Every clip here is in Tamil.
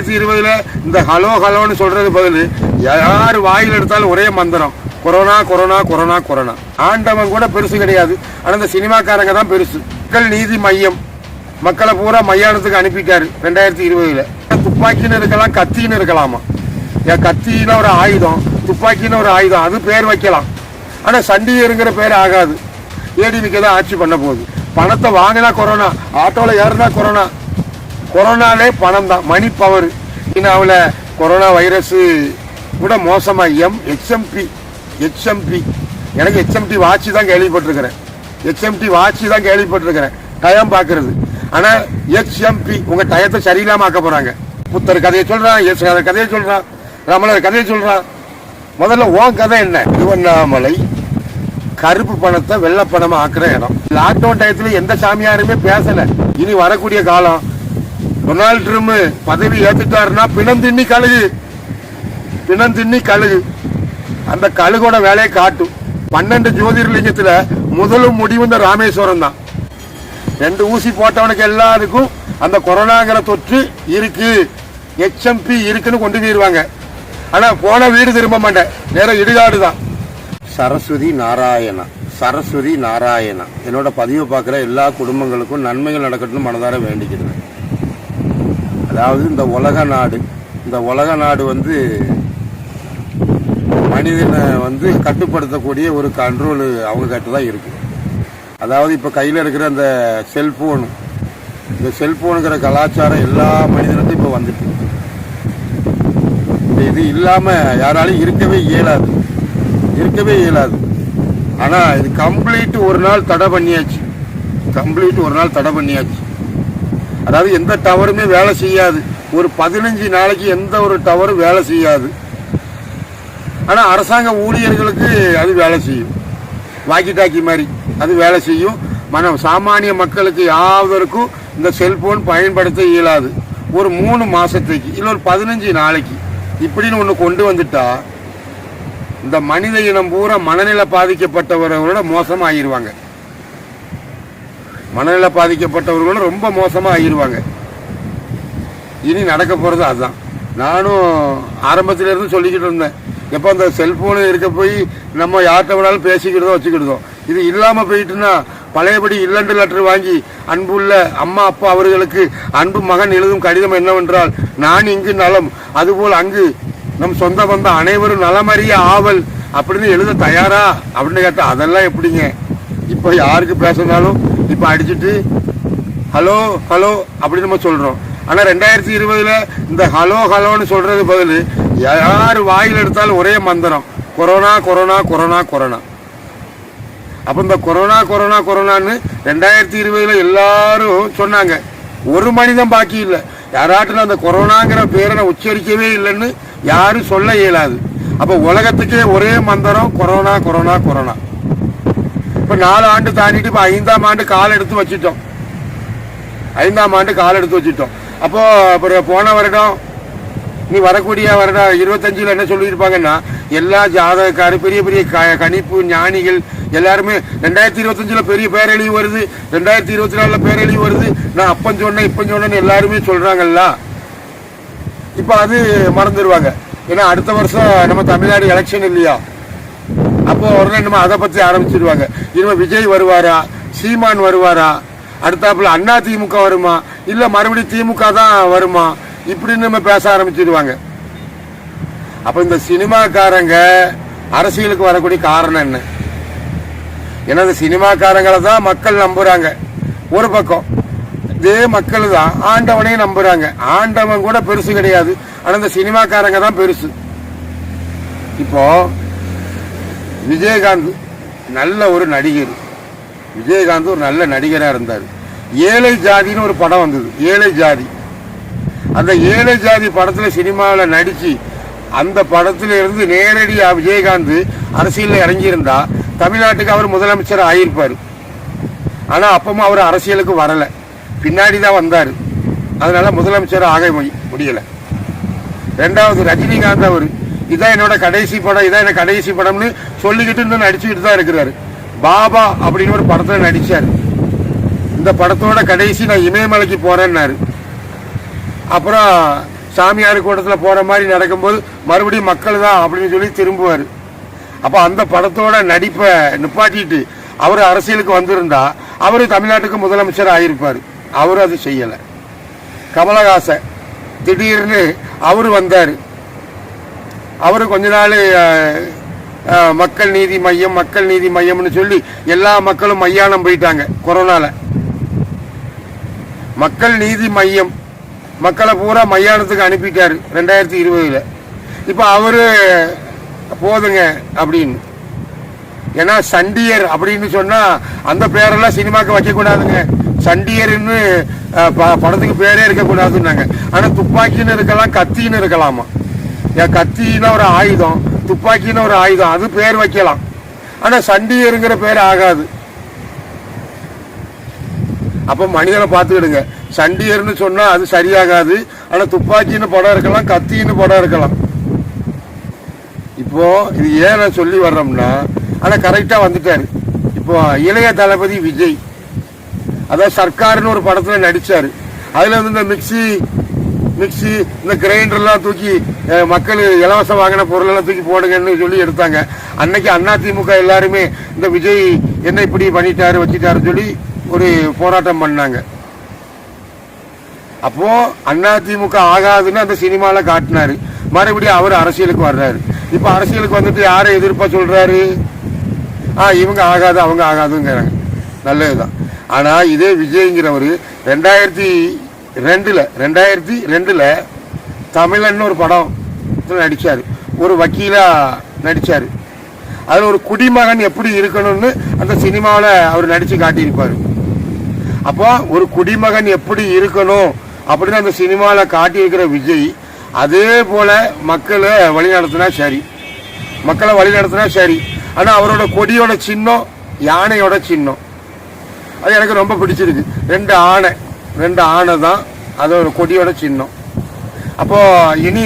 ரெண்டாயிரத்தி இருபதுல இந்த ஹலோ ஹலோன்னு சொல்றது பதில் யார் வாயில் எடுத்தாலும் ஒரே மந்திரம் கொரோனா கொரோனா கொரோனா கொரோனா. ஆண்டவன் கூட பெருசு கிடையாது. ஆனால் இந்த சினிமாக்காரங்க தான் பெருசு. மக்கள் நீதி மையம். மக்களை பூரா மையானத்துக்கு அனுப்பிட்டாரு ரெண்டாயிரத்தி இருபதுல. துப்பாக்கின்னு இருக்கலாம் கத்தின்னு இருக்கலாமா? ஏன் கத்தின்னு ஒரு ஆயுதம் துப்பாக்கின்னு ஒரு ஆயுதம் அது பேர் வைக்கலாம். ஆனால் சண்டிகருங்கிற பேர் ஆகாது. ஏடிவிக்கு தான் ஆட்சி பண்ண போகுது. பணத்தை வாங்கினா கொரோனா ஆட்டோவில் ஏறினா கொரோனா. கொரோனாலே பணம் தான் மணி பவர் சீனாவில் கொரோனா வைரஸு கூட மோசமாக எம் ஹெச்எம்பி ஹெச்எம்பி எனக்கு ஹெச்எம்டி வாட்சி தான் கேள்விப்பட்டிருக்கிறேன். ஹெச்எம்டி வாட்சி தான் கேள்விப்பட்டிருக்கிறேன். டயம் பார்க்கறது. ஆனால் ஹெச்எம்பி உங்கள் டயத்தை சரியில்லாமல் ஆக்க போகிறாங்க புத்தர் கதையை சொல்கிறான் எஸ் கதையை சொல்கிறான் ரமணர் கதையை சொல்கிறான் முதல்ல ஓன் கதை என்ன? திருவண்ணாமலை கருப்பு பணத்தை வெள்ளை ஆக்குற இடம். லாக்டவுன் டயத்தில் எந்த சாமியாருமே பேசலை. இனி வரக்கூடிய காலம். டொனால்டு ட்ரம்ப் பதவி ஏத்துட்டாருன்னா பிணம் தின்னி கழுகு. பிணம் தின்னி கழுகு. அந்த கழுகோட வேலையை காட்டும். பன்னெண்டு ஜோதிர்லிங்கத்தில் முதலும் முடிவு இந்த ராமேஸ்வரம் தான். ரெண்டு ஊசி போட்டவனுக்கு எல்லாருக்கும் அந்த கொரோனாங்கிற தொற்று இருக்கு. எச்எம்பி இருக்குன்னு கொண்டு போயிடுவாங்க ஆனால் போன வீடு திரும்ப மாட்டேன். நேரம் இடுகாடு தான். சரஸ்வதி நாராயணா. சரஸ்வதி நாராயணா. என்னோட பதிவு பார்க்குற எல்லா குடும்பங்களுக்கும் நன்மைகள் நடக்கட்டும்னு மனதார வேண்டிக்கிறேன். அதாவது இந்த உலக நாடு இந்த உலக நாடு வந்து மனிதனை வந்து கட்டுப்படுத்தக்கூடிய ஒரு கண்ட்ரோல் அவங்க கிட்ட தான் இருக்கு. அதாவது இப்போ கையில் இருக்கிற அந்த செல்போன் இந்த செல்போனுங்கிற கலாச்சாரம் எல்லா மனிதனுக்கும் இப்போ வந்துட்டு இப்ப இது இல்லாமல் யாராலையும் இருக்கவே இயலாது. இருக்கவே இயலாது. ஆனால் இது கம்ப்ளீட் ஒரு நாள் தடை பண்ணியாச்சு. கம்ப்ளீட் ஒரு நாள் தடை பண்ணியாச்சு. அதாவது எந்த டவருமே வேலை செய்யாது. ஒரு பதினஞ்சு நாளைக்கு எந்த ஒரு டவரும் வேலை செய்யாது. ஆனால் அரசாங்க ஊழியர்களுக்கு அது வேலை செய்யும். வாக்கி டாக்கி மாதிரி அது வேலை செய்யும். மன சாமானிய மக்களுக்கு யாவதற்கும் இந்த செல்போன் பயன்படுத்த இயலாது. ஒரு மூணு மாதத்துக்கு இல்லை ஒரு பதினஞ்சு நாளைக்கு. இப்படின்னு ஒன்று கொண்டு வந்துட்டா இந்த மனித இனம் பூரா மனநிலை பாதிக்கப்பட்டவர்களோட மோசமாக ஆயிடுவாங்க மனநிலை பாதிக்கப்பட்டவர்களும் ரொம்ப மோசமாக ஆகிடுவாங்க இனி நடக்க போகிறது அதுதான். நானும் ஆரம்பத்திலேருந்து சொல்லிக்கிட்டு இருந்தேன். எப்போ அந்த செல்ஃபோனு இருக்க போய் நம்ம யார்கிட்ட வேணாலும் பேசிக்கிட்டதோ வச்சுக்கிடுதோம் இது இல்லாமல் போயிட்டுன்னா பழையபடி இல்லண்டு லெட்டர் வாங்கி அன்புள்ள அம்மா அப்பா அவர்களுக்கு அன்பு மகன் எழுதும் கடிதம் என்னவென்றால் நான் இங்கு நலம். அதுபோல் அங்கு நம் சொந்த பந்த அனைவரும் நலமறிய ஆவல் அப்படின்னு எழுத தயாரா? அப்படின்னு கேட்டால் அதெல்லாம் எப்படிங்க? இப்போ யாருக்கு பேசினாலும் இப்போ அடிச்சிட்டு ஹலோ ஹலோ அப்படின்னு நம்ம சொல்கிறோம் ஆனால் ரெண்டாயிரத்தி இருபதில் இந்த ஹலோ ஹலோன்னு சொல்கிறது பதில் யார் வாயில் எடுத்தாலும் ஒரே மந்திரம் கொரோனா கொரோனா கொரோனா கொரோனா. அப்போ இந்த கொரோனா கொரோனா கொரோனான்னு ரெண்டாயிரத்தி இருபதில் எல்லாரும் சொன்னாங்க. ஒரு மனிதன் பாக்கி இல்லை. யாராட்டும் அந்த கொரோனாங்கிற பேரை நான் உச்சரிக்கவே இல்லைன்னு யாரும் சொல்ல இயலாது. அப்போ உலகத்துக்கே ஒரே மந்திரம் கொரோனா கொரோனா கொரோனா. இப்ப நாலு ஆண்டு தாண்டிட்டு இப்ப ஐந்தாம் ஆண்டு கால் எடுத்து வச்சுட்டோம். ஐந்தாம் ஆண்டு கால் எடுத்து வச்சுட்டோம். அப்போ அப்புறம் போன வருடம் நீ வரக்கூடிய வருடம் இருபத்தஞ்சுல என்ன சொல்லியிருப்பாங்கன்னா எல்லா ஜாதகக்காரு பெரிய பெரிய க- கணிப்பு ஞானிகள் எல்லாருமே ரெண்டாயிரத்தி இருபத்தஞ்சுல பெரிய பேரழிவு வருது ரெண்டாயிரத்தி இருபத்தி நாலுல பேரழிவு வருது. நான் அப்பன் சொன்னேன் இப்போ சொன்னேன்னு எல்லாருமே சொல்றாங்கல்ல. இப்ப அது மறந்துடுவாங்க ஏன்னா அடுத்த வருஷம் நம்ம தமிழ்நாடு எலெக்ஷன் இல்லையா? அப்போ உடனே நம்ம அதை பத்தி ஆரம்பிச்சிருவாங்க. இனிமே விஜய் வருவாரா? சீமான் வருவாரா? அடுத்தாப்புல அண்ணா திமுக வருமா? இல்ல மறுபடியும் திமுக தான் வருமா? இப்படின்னு நம்ம பேச ஆரம்பிச்சிருவாங்க. அப்ப இந்த சினிமாக்காரங்க அரசியலுக்கு வரக்கூடிய காரணம் என்ன? ஏன்னா இந்த சினிமாக்காரங்களை தான் மக்கள் நம்புறாங்க. ஒரு பக்கம் இதே மக்கள் தான் ஆண்டவனையும் நம்புறாங்க. ஆண்டவன் கூட பெருசு கிடையாது. ஆனா இந்த சினிமாக்காரங்க தான் பெருசு. இப்போ விஜயகாந்த் நல்ல ஒரு நடிகர். விஜயகாந்த் ஒரு நல்ல நடிகராக இருந்தார். ஏழை ஜாதின்னு ஒரு படம் வந்தது. ஏழை ஜாதி. அந்த ஏழை ஜாதி படத்தில் சினிமாவில் நடித்து அந்த படத்துல இருந்து நேரடியாக விஜயகாந்த் அரசியலில் இறங்கியிருந்தா தமிழ்நாட்டுக்கு அவர் முதலமைச்சர் ஆகியிருப்பார் ஆனால் அப்பவும் அவர் அரசியலுக்கு வரலை. பின்னாடி தான் வந்தார். அதனால் முதலமைச்சர் ஆக முடியலை. ரெண்டாவது ரஜினிகாந்த் அவர். இதான் என்னோட கடைசி படம் இதான் என்ன கடைசி படம்னு சொல்லிக்கிட்டு இன்னும் நடிச்சுக்கிட்டு தான் இருக்கிறாரு. பாபா அப்படின்னு ஒரு படத்தில் நடிச்சார். இந்த படத்தோட கடைசி நான் இமயமலைக்கு போறேன்னாரு. அப்புறம் சாமியார் கூட்டத்தில் போற மாதிரி நடக்கும்போது மறுபடியும் மக்கள் தான் அப்படின்னு சொல்லி திரும்புவார். அப்போ அந்த படத்தோட நடிப்பை நிப்பாட்டிட்டு அவர் அரசியலுக்கு வந்திருந்தா அவர் தமிழ்நாட்டுக்கு முதலமைச்சர் ஆகியிருப்பார் அவர் அது செய்யலை. கமலஹாசன் திடீர்னு அவர் வந்தார். அவரும் கொஞ்ச நாள் மக்கள் நீதி மையம் மக்கள் நீதி மையம்னு சொல்லி எல்லா மக்களும் மையானம் போயிட்டாங்க கொரோனால. மக்கள் நீதி மையம் மக்களை பூரா மையானத்துக்கு அனுப்பிட்டாரு ரெண்டாயிரத்தி இருபதுல. இப்போ அவரு போதுங்க அப்படின்னு. ஏன்னா சண்டியர் அப்படின்னு சொன்னா அந்த பேரெல்லாம் சினிமாக்கு வைக்கக்கூடாதுங்க. சண்டியர்னு ப- படத்துக்கு பேரே இருக்கக்கூடாதுன்னாங்க. ஆனா துப்பாக்கின்னு இருக்கலாம் கத்தின்னு இருக்கலாமா? கத்தின்னா ஒரு ஆயுதம் துப்பாக்கின்னு ஒரு ஆயுதம் அது பேர் வைக்கலாம். ஆனா சண்டிகருங்கிற பேர் ஆகாது. அப்ப மனிதனை பார்த்துக்கிடுங்க. சண்டிகர்னு சொன்னா அது சரியாகாது. ஆனா துப்பாக்கின்னு படம் இருக்கலாம் கத்தின்னு படம் இருக்கலாம். இப்போ இது ஏன் நான் சொல்லி வர்றோம்னா ஆனா கரெக்டா வந்துட்டாரு. இப்போ இளைய தளபதி விஜய். அதாவது சர்க்கார்னு ஒரு படத்துல நடிச்சாரு. அதுல வந்து இந்த மிக்ஸி மிக்ஸி இந்த கிரைண்டர்லாம் தூக்கி மக்கள் இலவசம் வாங்கின பொருளெல்லாம் தூக்கி போடுங்கன்னு சொல்லி எடுத்தாங்க. அன்னைக்கு அதிமுக எல்லாருமே இந்த விஜய் என்ன இப்படி பண்ணிட்டாரு வச்சுட்டாருன்னு சொல்லி ஒரு போராட்டம் பண்ணாங்க. அப்போ அதிமுக ஆகாதுன்னு அந்த சினிமாவில் காட்டினாரு. மறுபடியும் அவர் அரசியலுக்கு வர்றாரு. இப்போ அரசியலுக்கு வந்துட்டு யாரை எதிர்ப்பா சொல்றாரு? ஆ இவங்க ஆகாது அவங்க ஆகாதுங்கிறாங்க. நல்லதுதான். ஆனால் இதே விஜய்ங்கிறவர் ரெண்டாயிரத்தி ரெண்டில் ரெண்டாயிரத்தி ரெண்டில் தமிழன் ஒரு படம் நடித்தார் ஒரு வக்கீலாக நடித்தார் அதில் ஒரு குடிமகன் எப்படி இருக்கணும்னு அந்த சினிமாவில் அவர் நடித்து காட்டியிருப்பார். அப்போ ஒரு குடிமகன் எப்படி இருக்கணும் அப்படின்னு அந்த சினிமாவில் காட்டியிருக்கிற விஜய் அதே போல் மக்களை வழிநடத்தினா சரி. மக்களை வழிநடத்தினா சரி. ஆனால் அவரோட கொடியோட சின்னம் யானையோட சின்னம். அது எனக்கு ரொம்ப பிடிச்சிருக்கு. ரெண்டு ஆணை. ரெண்டு ஆணை தான். அது ஒரு கொடியோட சின்னம். அப்போ இனி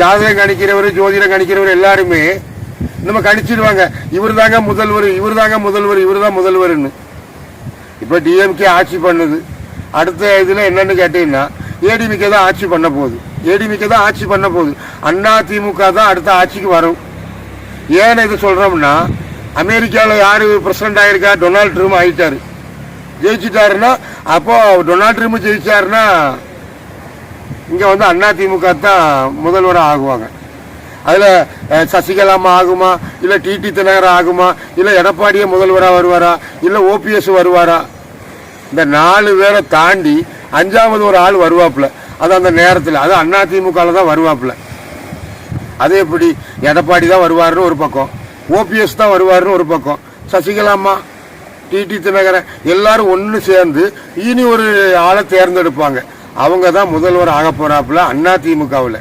ஜாதகம் கணிக்கிறவர் ஜோதிடம் கணிக்கிறவர் எல்லாருமே நம்ம கணிச்சிடுவாங்க இவர் தாங்க முதல்வர் இவர் தாங்க முதல்வர் இவர் தான் முதல்வர்னு இப்போ டிஎம்கே ஆட்சி பண்ணுது. அடுத்த இதில் என்னன்னு கேட்டீங்கன்னா ஏடிமிக்க தான் ஆட்சி பண்ண போகுது. ஏடிமிக்க தான் ஆட்சி பண்ண போகுது. அண்ணா திமுக தான் அடுத்த ஆட்சிக்கு வரும். ஏன் இது சொல்கிறோம்னா அமெரிக்காவில் யார் பிரசிடண்ட் ஆயிருக்கா? டொனால்ட் ட்ரம்ப் ஆகிட்டாரு ஜெயிச்சிட்டாருன்னா அப்போ டொனால்ட் ட்ரம்ப் ஜெயிச்சாருன்னா இங்கே வந்து அண்ணா திமுக தான் முதல்வராக ஆகுவாங்க. அதில் சசிகலாமா ஆகுமா? இல்லை டிடி தினகரன் ஆகுமா? இல்லை எடப்பாடியே முதல்வராக வருவாரா? இல்லை ஓபிஎஸ் வருவாரா? இந்த நாலு பேரை தாண்டி அஞ்சாவது ஒரு ஆள் வருவாப்புல. அது அந்த நேரத்தில். அது அண்ணா திமுகவில் தான் வருவாப்புல. அது எப்படி? எடப்பாடி தான் வருவாருன்னு ஒரு பக்கம். ஓபிஎஸ் தான் வருவாருன்னு ஒரு பக்கம். சசிகலாமா டிடி தினகரன் எல்லாரும் ஒன்று சேர்ந்து இனி ஒரு ஆளை தேர்ந்தெடுப்பாங்க. அவங்க தான் முதல்வர் ஆக போறாப்புல அண்ணா திமுகவில்.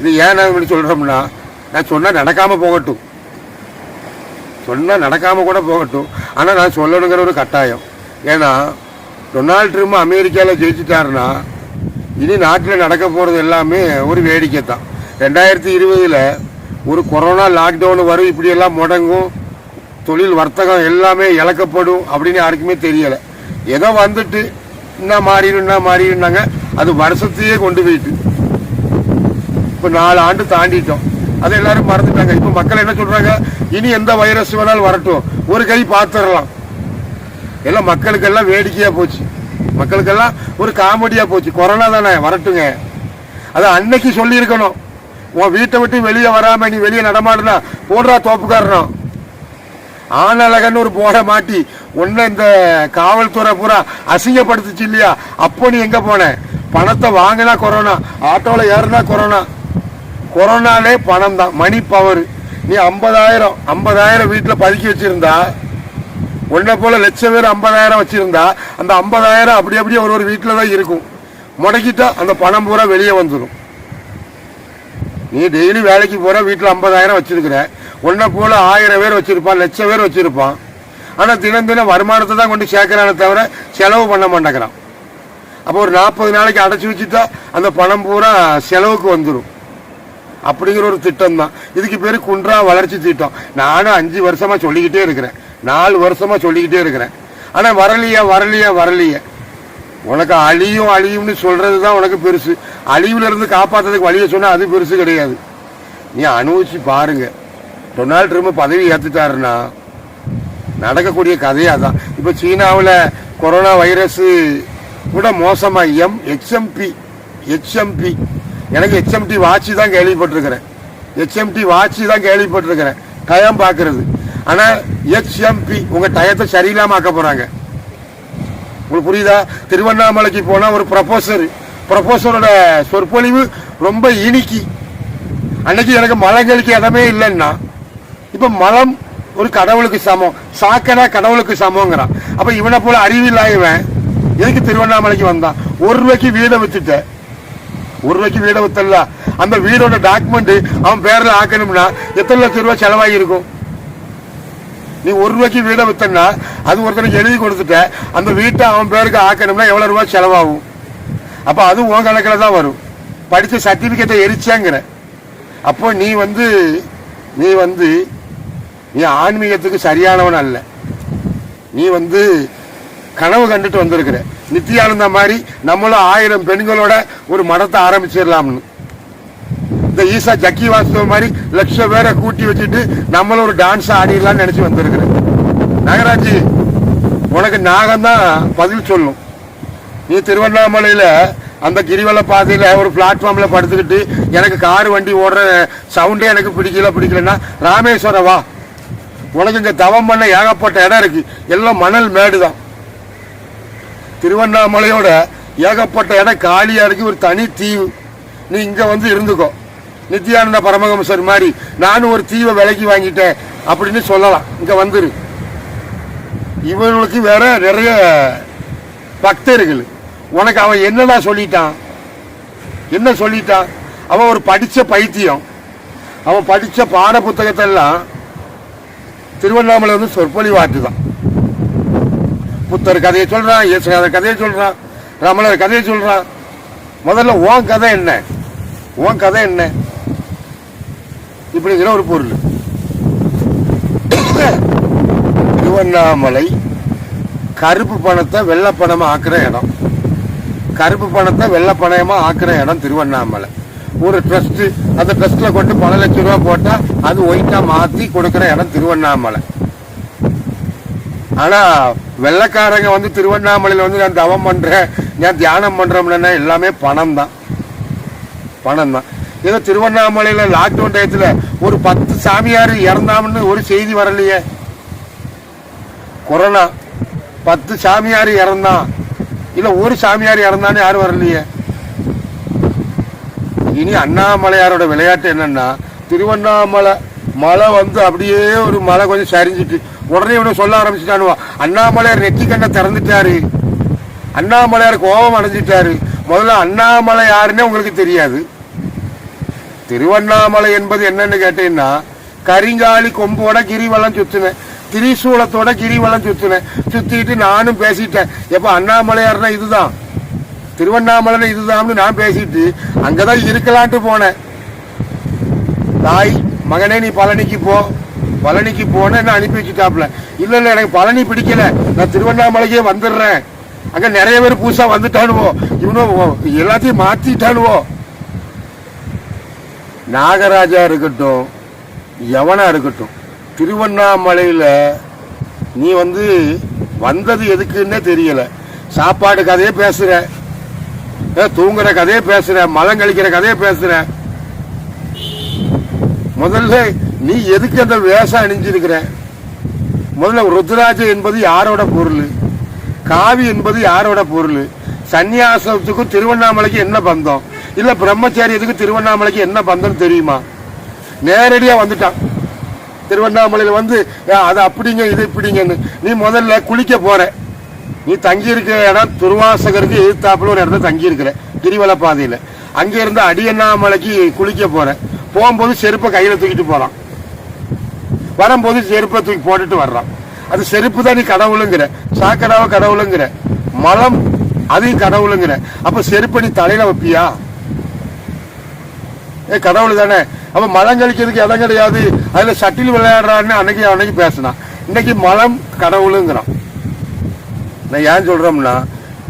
இது ஏன் நான் சொல்கிறோம்னா நான் சொன்னால் நடக்காமல் போகட்டும். சொன்னால் நடக்காமல் கூட போகட்டும். ஆனால் நான் சொல்லணுங்கிற ஒரு கட்டாயம். ஏன்னா டொனால்ட் ட்ரம்ப் அமெரிக்காவில் ஜெயிச்சிட்டாருன்னா இனி நாட்டில் நடக்க போகிறது எல்லாமே ஒரு வேடிக்கை தான் ரெண்டாயிரத்தி இருபதில் ஒரு கொரோனா லாக்டவுன் வரும் இப்படியெல்லாம் முடங்கும். தொழில் வர்த்தகம் எல்லாமே இழக்கப்படும் அப்படின்னு யாருக்குமே தெரியல. ஏதோ வந்துட்டு என்ன மாறிடும் என்ன மாறிடுனாங்க அது வருஷத்தையே கொண்டு போயிட்டு. இப்போ நாலு ஆண்டு தாண்டிட்டோம். அதை எல்லாரும் மறந்துட்டாங்க. இப்போ மக்கள் என்ன சொல்றாங்க? இனி எந்த வைரஸ் வேணாலும் வரட்டும். ஒரு கை பார்த்துடலாம். எல்லாம் மக்களுக்கெல்லாம் வேடிக்கையா போச்சு. மக்களுக்கெல்லாம் ஒரு காமெடியா போச்சு. கொரோனா தானே வரட்டுங்க. அது அன்னைக்கு சொல்லியிருக்கணும். உன் வீட்டை விட்டு வெளியே வராம நீ வெளியே நடமாடுனா போடுறா தோப்புக்காரனும் ஆனழகன்னு ஒரு போட மாட்டி. உன்னை இந்த காவல்துறை பூரா அசிங்கப்படுத்துச்சு இல்லையா? அப்போ நீ எங்க போன? பணத்தை வாங்கினா கொரோனா ஆட்டோவில் ஏறினா கொரோனா. கொரோனாலே பணம் தான் மணி பவர் நீ ஐம்பதாயிரம் ஐம்பதாயிரம் வீட்டில் பதுக்கி வச்சிருந்தா உன்னை போல லட்சம் பேர் ஐம்பதாயிரம் வச்சிருந்தா அந்த ஐம்பதாயிரம் அப்படி அப்படியே ஒரு ஒரு வீட்டில் தான் இருக்கும். முடக்கிட்டா அந்த பணம் பூரா வெளியே வந்துடும் நீ டெய்லி வேலைக்கு போற வீட்டில் ஐம்பதாயிரம் வச்சிருக்கிற. உன்னை போல ஆயிரம் பேர் வச்சிருப்பான் லட்சம் பேர் வச்சிருப்பான். ஆனால் தினம் தினம் வருமானத்தை தான் கொண்டு சேர்க்கறானே தவிர செலவு பண்ண மாட்டேங்கிறான். அப்போ ஒரு நாற்பது நாளைக்கு அடைச்சி வச்சுட்டா அந்த பணம் பூரா செலவுக்கு வந்துடும் அப்படிங்கிற ஒரு திட்டம் தான். இதுக்கு பேர் குன்றா வளர்ச்சி திட்டம். நானும் அஞ்சு வருஷமா சொல்லிக்கிட்டே இருக்கிறேன். நாலு வருஷமா சொல்லிக்கிட்டே இருக்கிறேன். ஆனால் வரலையே வரலையே வரலையே. உனக்கு அழியும் அழியும்னு சொல்றது தான் உனக்கு பெருசு. அழிவுல இருந்து காப்பாற்றுறதுக்கு வழியை சொன்னால் அது பெருசு கிடையாது. நீ அனுபவிச்சு பாருங்க. டொனால்ட் ட்ரம்ப் பதவி ஏற்றுட்டாருன்னா நடக்கக்கூடிய கதையே அதான். இப்போ சீனாவில் கொரோனா வைரஸு கூட மோசமாக எம் ஹெச்எம்பி ஹெச்எம்பி எனக்கு ஹெச்எம்டி வாட்சி தான் கேள்விப்பட்டிருக்கிறேன். ஹெச்எம்டி வாட்சி தான் கேள்விப்பட்டிருக்கிறேன். டயம் பார்க்கறது. ஆனால் ஹெச்எம்பி உங்கள் டயத்தை சரியில்லாமல் ஆக்க போகிறாங்க உங்களுக்கு புரியுதா? திருவண்ணாமலைக்கு போனால் ஒரு ப்ரொஃபஸர் ப்ரொஃபஸரோட சொற்பொழிவு ரொம்ப இனிக்கி. அன்னைக்கு எனக்கு மலங்களுக்கு இடமே இல்லைன்னா இப்ப மலம் ஒரு கடவுளுக்கு சமம் சாக்கடை கடவுளுக்கு சமங்கிறான் அப்ப இவனை போல அறிவில்லாயவன் எதுக்கு திருவண்ணாமலைக்கு வந்தான்? ஒரு ரூபாய்க்கு வீடை வச்சுட்ட ஒரு ரூபாய்க்கு வீடை வித்தல அந்த வீடோட டாக்குமெண்ட் அவன் பேர்ல ஆக்கணும்னா எத்தனை லட்சம் ரூபாய் செலவாகி இருக்கும் நீ ஒரு ரூபாய்க்கு வீடை வித்தனா அது ஒருத்தனுக்கு எழுதி கொடுத்துட்ட அந்த வீட்டை அவன் பேருக்கு ஆக்கணும்னா எவ்வளவு ரூபாய் செலவாகும்? அப்ப அது உன் கணக்கில் தான் வரும். படிச்ச சர்டிபிகேட்டை எரிச்சாங்கிற. அப்போ நீ வந்து நீ வந்து நீ ஆன்மீகத்துக்கு சரியானவன் அல்ல. நீ வந்து கனவு கண்டுட்டு வந்திருக்கிற. நித்தியானந்த மாதிரி நம்மளும் ஆயிரம் பெண்களோட ஒரு மடத்தை ஆரம்பிச்சிடலாம்னு. இந்த ஈசா ஜக்கி வாஸ்தவ மாதிரி லட்சம் பேரை கூட்டி வச்சுட்டு நம்மளும் ஒரு டான்ஸ் ஆடிடலாம்னு நினைச்சு வந்திருக்கிறேன் நாகராஜி உனக்கு நாகம்தான் பதில் சொல்லும். நீ திருவண்ணாமலையில அந்த கிரிவல பாதையில ஒரு பிளாட்ஃபார்ம்ல படுத்துக்கிட்டு எனக்கு கார் வண்டி ஓடுற சவுண்டே எனக்கு பிடிக்கல பிடிக்கலன்னா ராமேஸ்வரம் வா. உனக்கு இங்கே தவம் பண்ண ஏகப்பட்ட இடம் இருக்கு. எல்லாம் மணல் மேடு தான் திருவண்ணாமலையோட ஏகப்பட்ட இடம் காலியா இருக்கு. ஒரு தனி தீவு. நீ இங்க வந்து இருந்துக்கோ. நித்யானந்த பரமகம்சர் மாதிரி நானும் ஒரு தீவை விலைக்கு வாங்கிட்டேன் அப்படின்னு சொல்லலாம். இங்க வந்துரு. இவர்களுக்கு வேற நிறைய பக்தர்கள் உனக்கு அவன் என்னடா சொல்லிட்டான்? என்ன சொல்லிட்டான்? அவன் ஒரு படித்த பைத்தியம். அவன் படித்த பாட புத்தகத்தை எல்லாம் திருவண்ணாமலை வந்து சொற்பொழிவாட்டு தான். புத்தர் கதையை சொல்கிறான் இயேசுநாதர் கதையை சொல்கிறான் ரமணர் கதையை சொல்கிறான் முதல்ல உன் கதை என்ன? உன் கதை என்ன? இப்படிங்கிற ஒரு பொருள். திருவண்ணாமலை கருப்பு பணத்தை வெள்ளை பணமா ஆக்குற இடம். கருப்பு பணத்தை வெள்ளை பணயமா ஆக்குற இடம் திருவண்ணாமலை. ஒரு ட்ரஸ்ட் அந்த ட்ரஸ்ட்ல கொண்டு பல லட்சம் ரூபாய் போட்டா அது ஒயிட்டா மாத்தி கொடுக்கிற இடம் திருவண்ணாமலை. ஆனா வெள்ளக்காரங்க வந்து திருவண்ணாமலையில வந்து நான் தவம் பண்றேன் நான் தியானம் பண்றோம்னா எல்லாமே பணம் தான் பணம் தான் ஏதோ திருவண்ணாமலையில லாக்டவுன் டயத்துல ஒரு பத்து சாமியார் இறந்தாம்னு ஒரு செய்தி வரலையே. கொரோனா. பத்து சாமியார் இறந்தான். இல்ல ஒரு சாமியார் இறந்தான்னு யாரும் வரலையே. இனி அண்ணாமலையாரோட விளையாட்டு என்னன்னா திருவண்ணாமலை மலை வந்து அப்படியே ஒரு மலை கொஞ்சம் சரிஞ்சிட்டு உடனே இவனை சொல்ல ஆரம்பிச்சுட்டானுவா அண்ணாமலையார் நெற்றி கண்ணை திறந்துட்டாரு. அண்ணாமலையார் கோபம் அடைஞ்சிட்டாரு. முதல்ல அண்ணாமலை யாருன்னே உங்களுக்கு தெரியாது. திருவண்ணாமலை என்பது என்னன்னு கேட்டீங்கன்னா கரிங்காலி கொம்போட கிரிவலம் சுத்தினேன் திரிசூலத்தோட கிரிவலம் சுத்தினேன் சுத்திட்டு நானும் பேசிட்டேன். எப்ப அண்ணாமலையார்னா இதுதான். திருவண்ணாமலை இதுதான்னு நான் பேசிட்டு அங்கதான் இருக்கலான்ட்டு போனேன். தாய் மகனே நீ பழனிக்கு போ. பழனிக்கு போனேன்னு அனுப்பி வச்சுட்டாப்ல இல்ல இல்ல எனக்கு பழனி பிடிக்கல. நான் திருவண்ணாமலைக்கே வந்துடுறேன். அங்க நிறைய பேர் புதுசா வந்துட்டானுவோ. இவனும் எல்லாத்தையும் மாத்திட்டானுவோ. நாகராஜா இருக்கட்டும் எவனா இருக்கட்டும் திருவண்ணாமலையில நீ வந்து வந்தது எதுக்குன்னே தெரியல. சாப்பாடு கதையே பேசுற. தூங்குற கதையை பேசுற மலம் கழிக்கிற கதையை பேசுற. முதல்ல நீ எதுக்கு அந்த வேஷம் அணிஞ்சிருக்கிற? முதல்ல ருத்ராஜ என்பது யாரோட பொருள்? காவி என்பது யாரோட பொருள்? சன்னியாசத்துக்கும் திருவண்ணாமலைக்கு என்ன பந்தம்? இல்ல பிரம்மச்சாரியத்துக்கு திருவண்ணாமலைக்கு என்ன பந்தம் தெரியுமா? நேரடியா வந்துட்டான். திருவண்ணாமலையில வந்து "ஏ, அது அப்படிங்க இது இப்படிங்கன்னு. நீ முதல்ல குளிக்க போற. நீ தங்கி இருக்கிற இடம் துருவாசகருக்கு எதிர்த்தாப்புல ஒரு இடத்துல தங்கி இருக்கிற கிரிவல பாதையில. அங்கேருந்து அடியண்ணாமலைக்கு குளிக்க போகிறேன் போகும்போது செருப்பை கையில் தூக்கிட்டு போகிறான் வரும்போது செருப்பை தூக்கி போட்டுட்டு வர்றான். அது செருப்பு தான் நீ கடவுளுங்கிற. சாக்கடாவை கடவுளுங்கிற. மலம் அதையும் கடவுளுங்கிற. அப்போ செருப்பை நீ தலையில் வைப்பியா? ஏ கடவுள் தானே. அப்போ மலம் கழிக்கிறதுக்கு இடம் கிடையாது. அதில் சட்டில் விளையாடுறான்னு அன்னைக்கு அன்னைக்கு பேசினான். இன்னைக்கு மலம் கடவுளுங்கிறான். நான் ஏன் சொல்றோம்னா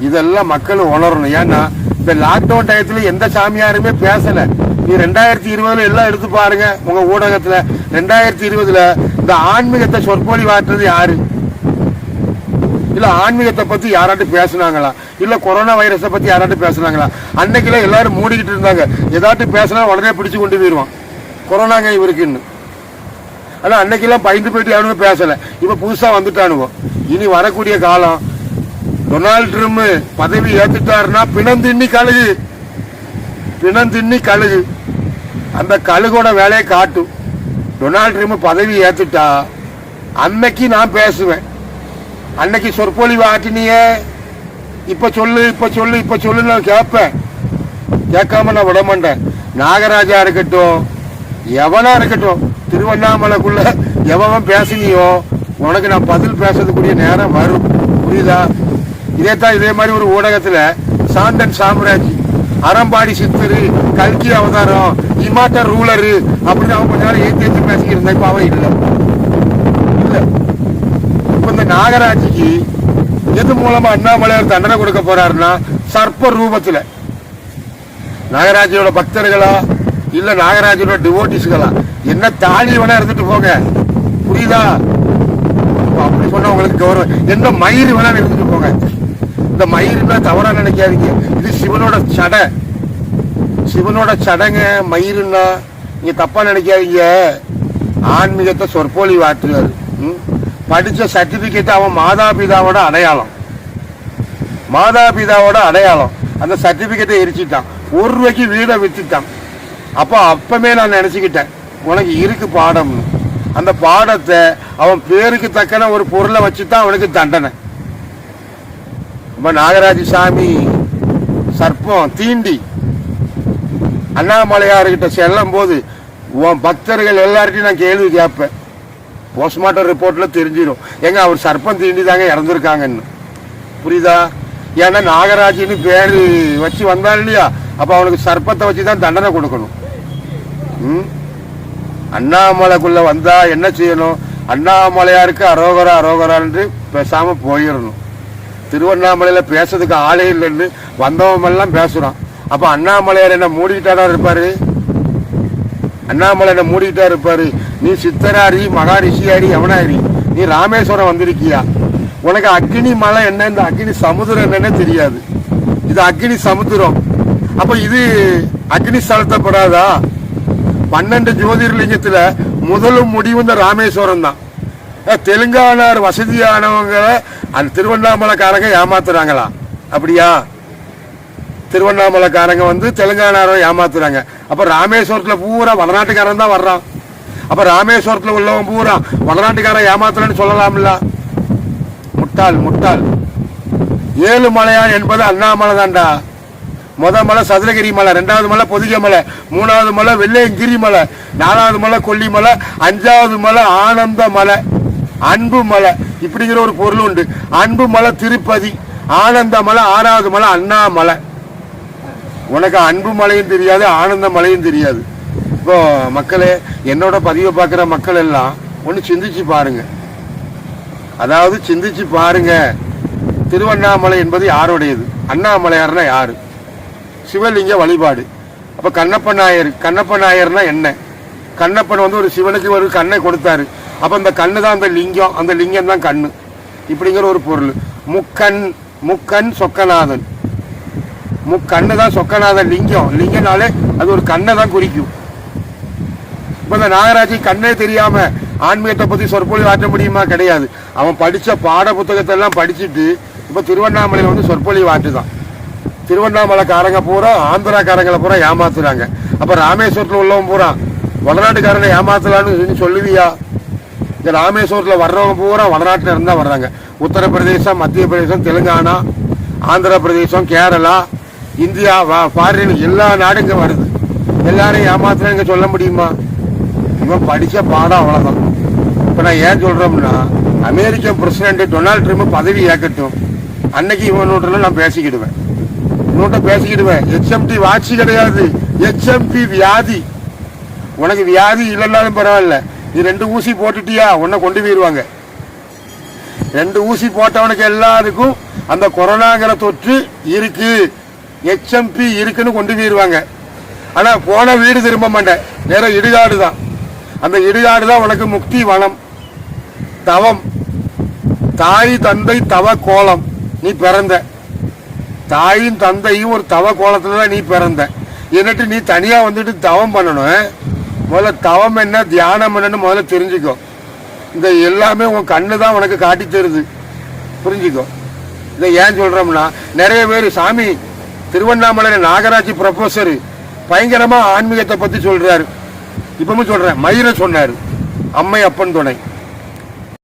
இதெல்லாம் மக்கள் உணரணும். ஏன்னா இந்த லாக்டவுன் டயத்துல எந்த சாமியாருமே பேசல. நீ ரெண்டாயிரத்தி இருபதுல எல்லாம் எடுத்து பாருங்க உங்க ஊடகத்துல. ரெண்டாயிரத்தி இருபதுல இந்த ஆன்மீகத்தை சொற்பொழிவாற்றுறது யாரு? இல்ல ஆன்மீகத்தை பத்தி யாராட்டும் பேசுனாங்களா? இல்ல கொரோனா வைரஸை பத்தி யாராட்டும் பேசுனாங்களா? அன்னைக்குல எல்லாரும் மூடிக்கிட்டு இருந்தாங்க. ஏதாட்டும் பேசினா உடனே பிடிச்சு கொண்டு போயிடுவான் கொரோனாங்க இவருக்குன்னு. ஆனா அன்னைக்கெல்லாம் பயந்து போயிட்டு யாருமே பேசல. இப்ப புதுசா வந்துட்டானுவோம் இனி வரக்கூடிய காலம் டொனால்டு ட்ரம்ப் பதவி ஏத்துட்டாருன்னா பிணந்தின்னி கழுகு. பிணந்தின்னி கழுகு. அந்த கழுகோட வேலையை காட்டும். டொனால்ட் ட்ரம்ப் பதவி ஏத்துட்டா அன்னைக்கு நான் பேசுவேன். அன்னைக்கு சொற்பொழிவு ஆட்டினியே இப்ப சொல்லு இப்ப சொல்லு இப்ப சொல்லு நான் கேட்பேன். கேட்காம நான் விட மாட்டேன். நாகராஜா இருக்கட்டும் எவனா இருக்கட்டும் திருவண்ணாமலைக்குள்ள எவன் பேசினியோ உனக்கு நான் பதில் பேசுறதுக்குரிய நேரம் வரும். புரியுதா? இதே தான் இதே மாதிரி ஒரு ஊடகத்துல சாந்தன் சாம்ராஜ் அறம்பாடி சித்தரு கல்கி அவதாரம் இமாட்ட ரூலரு அப்படின்னு அவன் கொஞ்ச நேரம் ஏத்தி ஏற்றி பேசிக்கிட்டு இப்போ அவன் இல்லை. இல்ல. இப்போ இந்த நாகராஜிக்கு எது மூலமா அண்ணாமலையார் தண்டனை கொடுக்க போறாருன்னா சர்ப்ப ரூபத்துல. நாகராஜோட பக்தர்களா இல்ல நாகராஜோட டிவோட்டிஸ்களா என்ன தாலி வேணா இருந்துட்டு போங்க. புரியுதா? அப்படி சொன்னா உங்களுக்கு கௌரவம். என்ன மயிறு வேணா இருந்துட்டு போங்க. இந்த மயிருன்னா தவறா நினைக்காதீங்க. இது சிவனோட சடை. சிவனோட சடங்க மயிருன்னா நீங்க தப்பா நினைக்காதீங்க. ஆன்மீகத்தை சொற்பொழி வாற்றுவார் படிச்ச சர்டிபிகேட் அவன் மாதா பிதாவோட அடையாளம். மாதா பிதாவோட அடையாளம். அந்த சர்டிபிகேட்டை எரிச்சிட்டான். ஒரு ரூபாய்க்கு வீடை வித்துட்டான். அப்போ அப்பமே நான் நினச்சிக்கிட்டேன். உனக்கு இருக்கு பாடம்னு. அந்த பாடத்தை அவன் பேருக்கு தக்கன ஒரு பொருளை வச்சு தான் அவனுக்கு தண்டனை. நம்ம நாகராஜ சாமி சர்ப்பம் தீண்டி அண்ணாமலையார்கிட்ட செல்லும் போது உன் பக்தர்கள் எல்லார்ட்டையும் நான் கேள்வி கேட்பேன். போஸ்ட்மார்ட்டம் ரிப்போர்ட்டில் தெரிஞ்சிடும் எங்க அவர் சர்ப்பம் தீண்டி தாங்க இறந்துருக்காங்கன்னு. புரியுதா? ஏன்னா நாகராஜின்னு பேரு வச்சு வந்தான் இல்லையா? அப்போ அவனுக்கு சர்ப்பத்தை வச்சு தான் தண்டனை கொடுக்கணும். ம்? அண்ணாமலைக்குள்ளே வந்தால் என்ன செய்யணும்? அண்ணாமலையாருக்கு அரோகரா அரோகரான்ட்டு பேசாமல் போயிடணும் திருவண்ணாமலையில பேசுறதுக்கு ஆளே இல்லைன்னு வந்தவன் எல்லாம் பேசுறான் அண்ணாமலையார் என்ன மூடிக்கிட்டாரா இருப்பாரு? அண்ணாமலை என்ன மூடிக்கிட்டா இருப்பாரு? நீ சித்தராரி மகாரிஷியாரி எவனாரி நீ ராமேஸ்வரம் வந்திருக்கியா? உனக்கு அக்னி மலை என்ன? இந்த அக்னி சமுதிரம் என்னன்னு தெரியாது. இது அக்னி சமுத்திரம். அப்போ இது அக்னி ஸ்தலத்தப்படாதா? பன்னெண்டு ஜோதிர்லிங்கத்தில் முதலும் முடிவு இந்த ராமேஸ்வரம் தான் தெலுங்கானார் வசதியானவங்க அந்த திருவண்ணாமலைக்காரங்க ஏமாத்துறாங்களா? அப்படியா? திருவண்ணாமலைக்காரங்க வந்து தெலுங்கானாரை ஏமாத்துறாங்க. அப்போ ராமேஸ்வரத்தில் பூரா வடநாட்டுக்காரன் தான் வர்றான். அப்போ ராமேஸ்வரத்தில் உள்ளவன் பூரா வடநாட்டுக்காரன் ஏமாத்துறன்னு சொல்லலாம்ல? முட்டாள் முட்டாள். ஏழு மலையான் என்பது அண்ணாமலை தான்டா. முத மலை சதுரகிரி மலை ரெண்டாவது மலை பொதிகை மலை மூணாவது மலை வெள்ளையங்கிரி மலை நாலாவது மலை கொல்லிமலை அஞ்சாவது மலை ஆனந்த மலை அன்பு மலை. இப்படிங்கிற ஒரு பொருள் உண்டு. அன்பு மலை திருப்பதி. ஆனந்த மலை ஆறாவது மலை அண்ணாமலை. உனக்கு அன்பு மலையும் தெரியாது ஆனந்த மலையும் தெரியாது. இப்போ மக்களே என்னோட பதிவை பார்க்குற மக்கள் எல்லாம் ஒன்று சிந்திச்சு பாருங்க. அதாவது சிந்திச்சு பாருங்க. திருவண்ணாமலை என்பது யாருடையது? அண்ணாமலையார்னா யாரு? சிவலிங்க வழிபாடு. அப்போ கண்ணப்ப நாயர் கண்ணப்ப நாயர்னா என்ன? கண்ணப்பன் வந்து ஒரு சிவனுக்கு ஒரு கண்ணை கொடுத்தாரு. அப்போ அந்த கண்ணு தான் அந்த லிங்கம் அந்த லிங்கம் தான் கண்ணு. இப்படிங்கிற ஒரு பொருள். முக்கண் முக்கண் சொக்கநாதன். முக்கண்ணு தான் சொக்கநாதன் லிங்கம். லிங்கனாலே அது ஒரு கண்ணை தான் குறிக்கும். இப்போ இந்த நாகராஜி கண்ணே தெரியாம ஆன்மீகத்தை பற்றி சொற்பொழிவு ஆற்ற முடியுமா? கிடையாது. அவன் படித்த பாட புத்தகத்தை எல்லாம் படிச்சுட்டு இப்போ திருவண்ணாமலையில் வந்து சொற்பொழிவு ஆற்றுதான். திருவண்ணாமலைக்காரங்க பூரா ஆந்திராக்காரங்களை பூரா ஏமாத்துறாங்க. அப்போ ராமேஸ்வரத்தில் உள்ளவன் பூரா வடநாட்டுக்காரனை ஏமாத்தலான்னு சொல்லுவியா? இந்த ராமேஸ்வரத்தில் வர்றவங்க பூரா வடநாட்டில் இருந்தால் வர்றாங்க. உத்தரப்பிரதேசம் மத்திய பிரதேசம் தெலுங்கானா ஆந்திர பிரதேசம் கேரளா இந்தியா ஃபாரின் எல்லா நாடும் இங்க வருது. எல்லாரையும் ஏமாத்துறேன்னு சொல்ல முடியுமா? இவன் படித்த பாடம் அவ்வளோதான் இப்போ நான் ஏன் சொல்கிறோம்னா அமெரிக்க பிரசிடென்ட் டொனால்ட் ட்ரம்ப் பதவி ஏற்கட்டும். அன்னைக்கு இவனோட நான் பேசிக்கிடுவேன். இவன்கிட்ட பேசிக்கிடுவேன். ஹெச்எம்டி வாட்சி கிடையாது. ஹெச்எம்பி வியாதி. உனக்கு வியாதி இல்லைன்னாலும் பரவாயில்ல. இது ரெண்டு ஊசி போட்டுட்டியா? உன்னை கொண்டு போயிடுவாங்க ரெண்டு ஊசி போட்டவனுக்கு எல்லாருக்கும் அந்த கொரோனாங்கிற தொற்று இருக்கு. ஹெச்எம்பி இருக்குன்னு கொண்டு போயிடுவாங்க ஆனால் போன வீடு திரும்ப மாட்டேன். நேரம் இடுகாடு தான். அந்த இடுகாடு தான் உனக்கு முக்தி வனம் தவம். தாய் தந்தை தவ கோலம் நீ பிறந்த. தாயும் தந்தையும் ஒரு தவ கோலத்தில் தான் நீ பிறந்த. என்னட்டு நீ தனியாக வந்துட்டு தவம் பண்ணணும் முதல்ல தவம் என்ன தியானம் என்னன்னு முதல்ல தெரிஞ்சுக்கோ. இந்த எல்லாமே உன் கண்ணு தான் உனக்கு காட்டி தருது. புரிஞ்சுக்கோ. இதை ஏன் சொல்கிறோம்னா நிறைய பேர் சாமி திருவண்ணாமலை நாகராஜ் ப்ரொஃபஸர் பயங்கரமாக ஆன்மீகத்தை பற்றி சொல்கிறாரு இப்பவும் சொல்கிறேன் மயிரை சொன்னார். அம்மை அப்பன் துணை.